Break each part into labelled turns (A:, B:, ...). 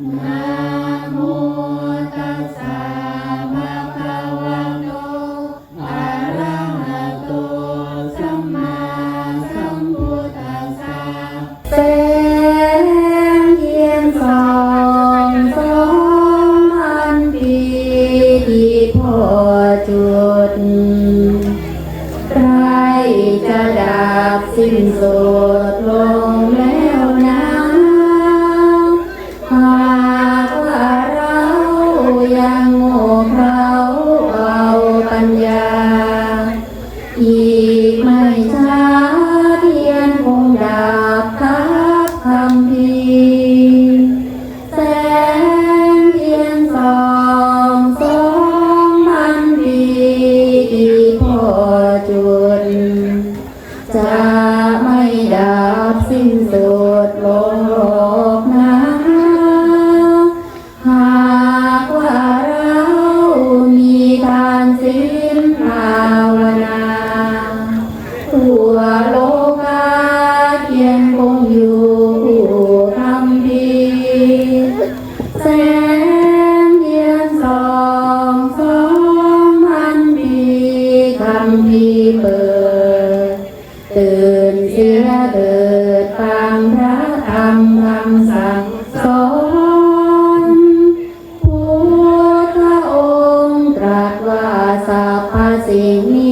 A: Amen. செய்யுங்கள் sing me.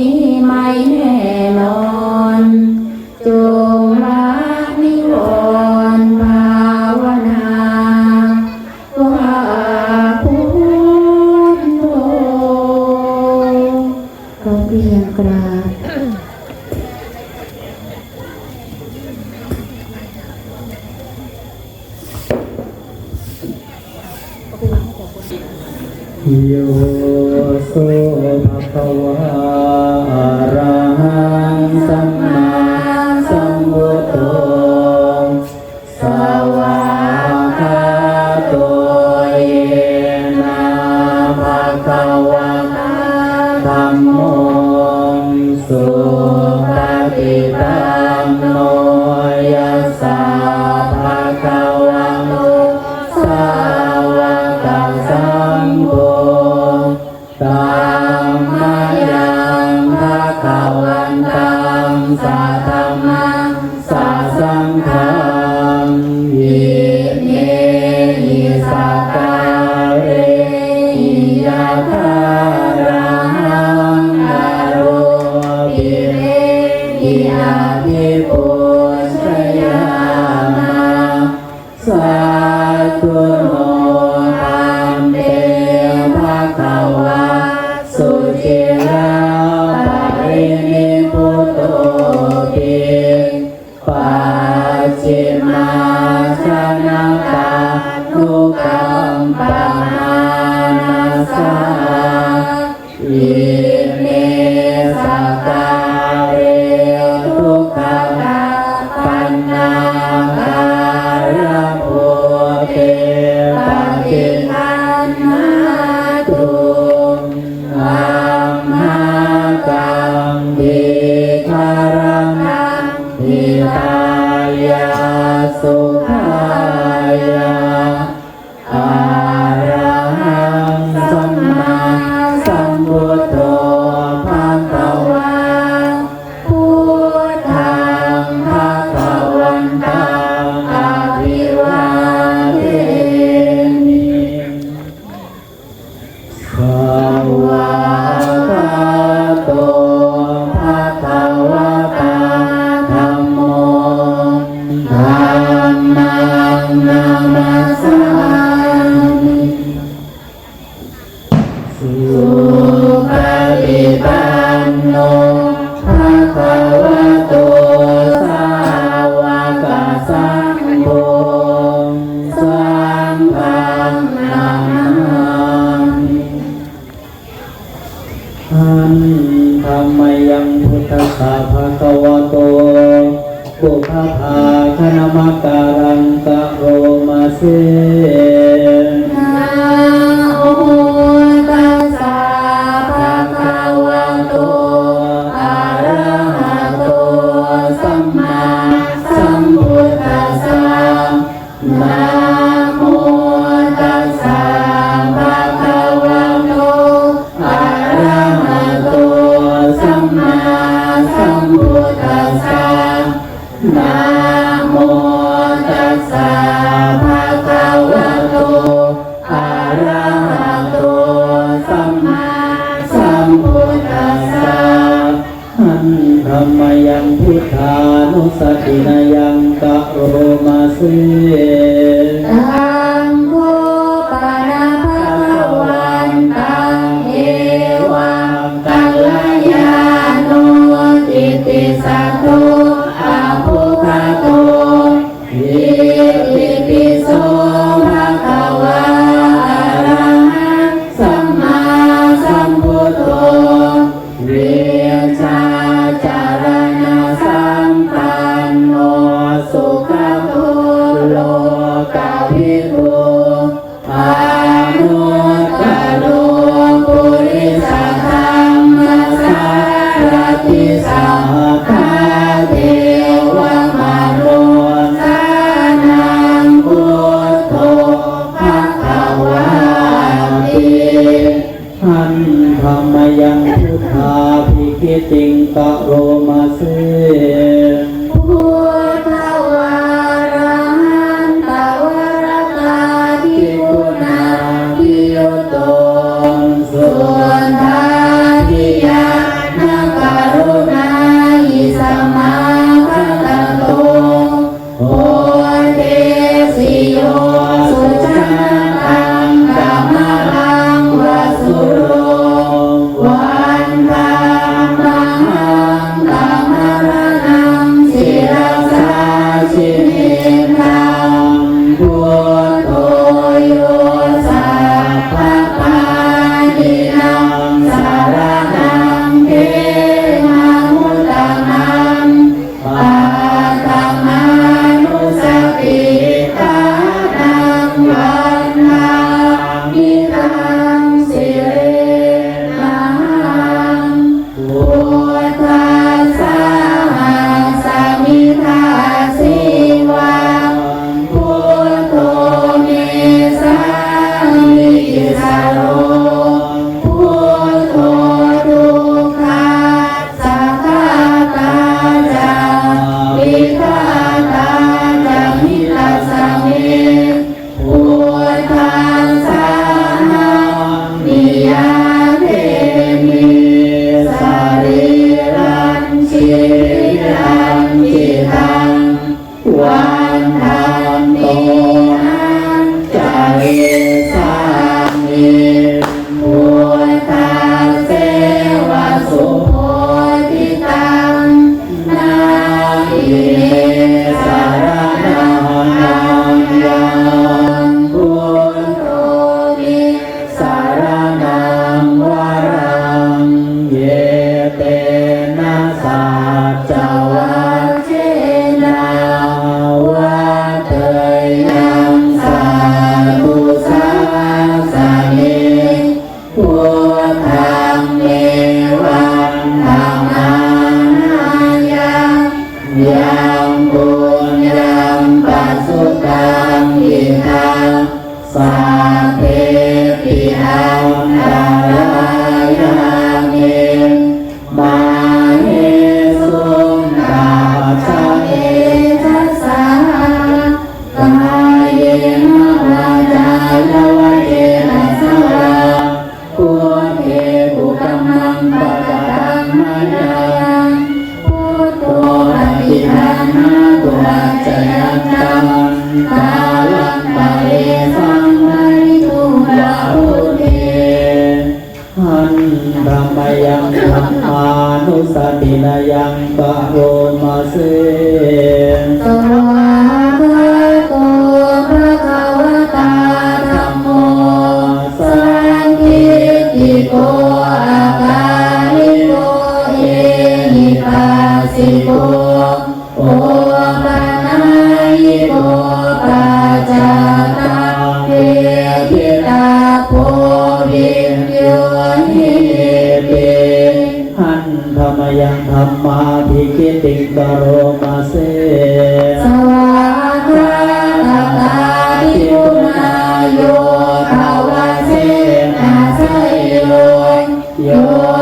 A: Santo. ธรรมังสาสัง
B: ฆังเย Fatima. 三 นุสตินายังกะโรมาเส
A: ทิติงตะโรมาเส
B: ธัมมังโต โกอาปาลิโก
A: เอ
B: หิปัสสิโกโอปานายิโกปาจตังเวทิตาโพวิญโยหิปิ
A: อันธรรมยังธรรมาภิกิติกโรมาเส
B: 有。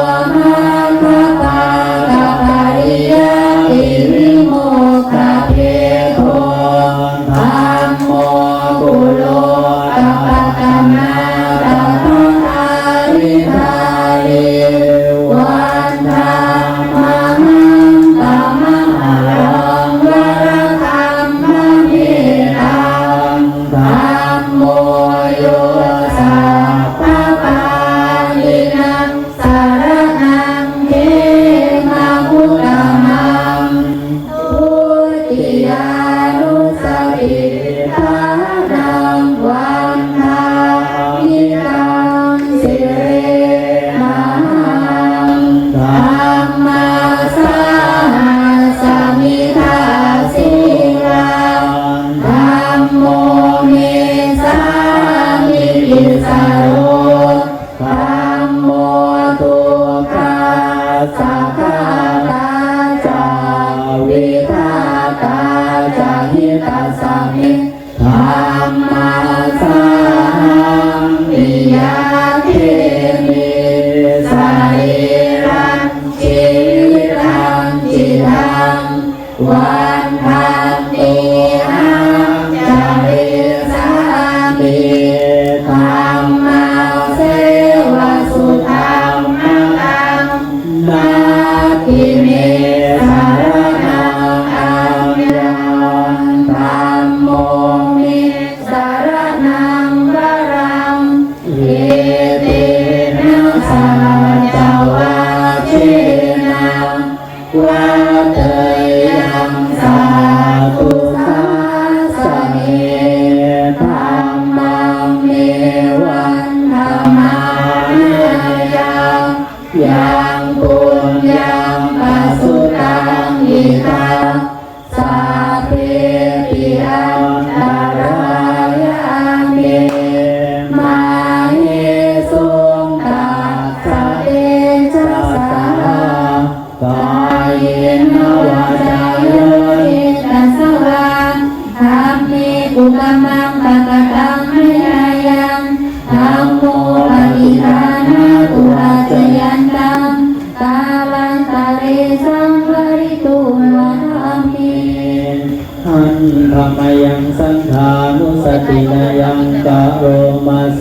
B: นุสตินยังกาโรมาเส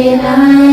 A: Amen.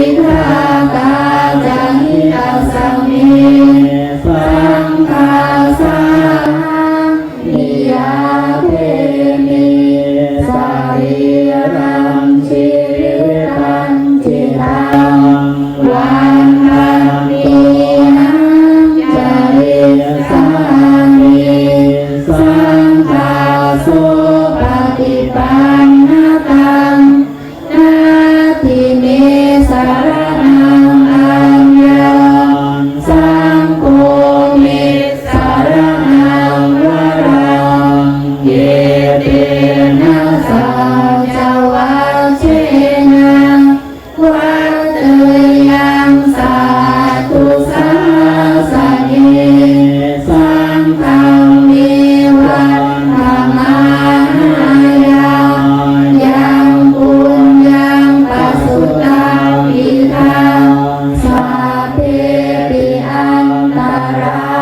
A: วิทากาจังหิตังสังมิ Sarah.